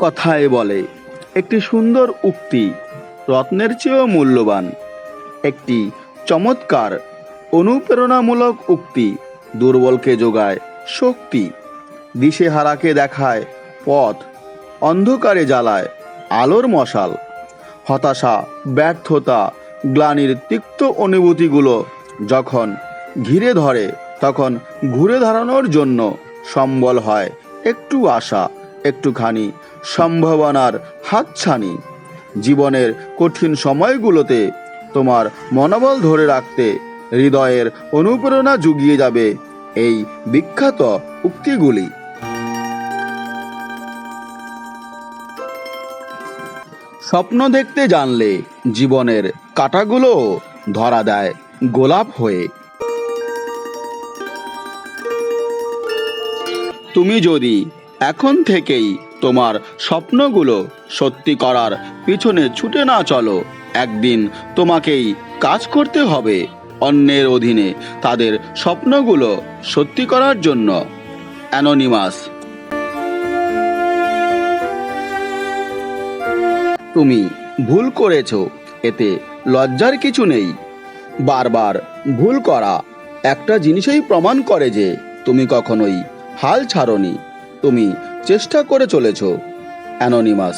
কথায় বলে, একটি সুন্দর উক্তি রত্নের চেয়েও মূল্যবান। একটি চমৎকার, অনুপ্রেরণামূলক উক্তি দুর্বলকে যোগায় শক্তি। দিশেহারাকে দেখায় পথ, অন্ধকারে জ্বালায় আলোর মশাল। হতাশা, ব্যর্থতা, গ্লানির তিক্ত অনুভূতিগুলো যখন ঘিরে ধরে, তখন ঘুরে দাঁড়ানোর জন্য সম্বল হয় একটু আশা। একটুখানি সম্ভাবনার হাতছানি। জীবনের কঠিন সময়গুলোতে তোমার মনোবল ধরে রাখতে হৃদয়ের অনুপ্রেরণা জুগিয়ে যাবে এই বিখ্যাত উক্তিগুলি। স্বপ্ন দেখতে জানলে জীবনের কাটাগুলো ধরা দেয় গোলাপ হয়ে। তুমি যদি এখন থেকেই তোমার স্বপ্নগুলো সত্যি করার পিছনে ছুটে না চলো। একদিন তোমাকেই কাজ করতে হবে অন্যের অধীনে তাদের স্বপ্নগুলো সত্যি করার জন্য। অ্যানোনিমাস। তুমি ভুল করেছ, এতে লজ্জার কিছু নেই। বারবার ভুল করা একটা জিনিসই প্রমাণ করে যে তুমি কখনোই হাল ছাড়নি। তুমি চেষ্টা করে চলেছ অ্যানোনিমাস।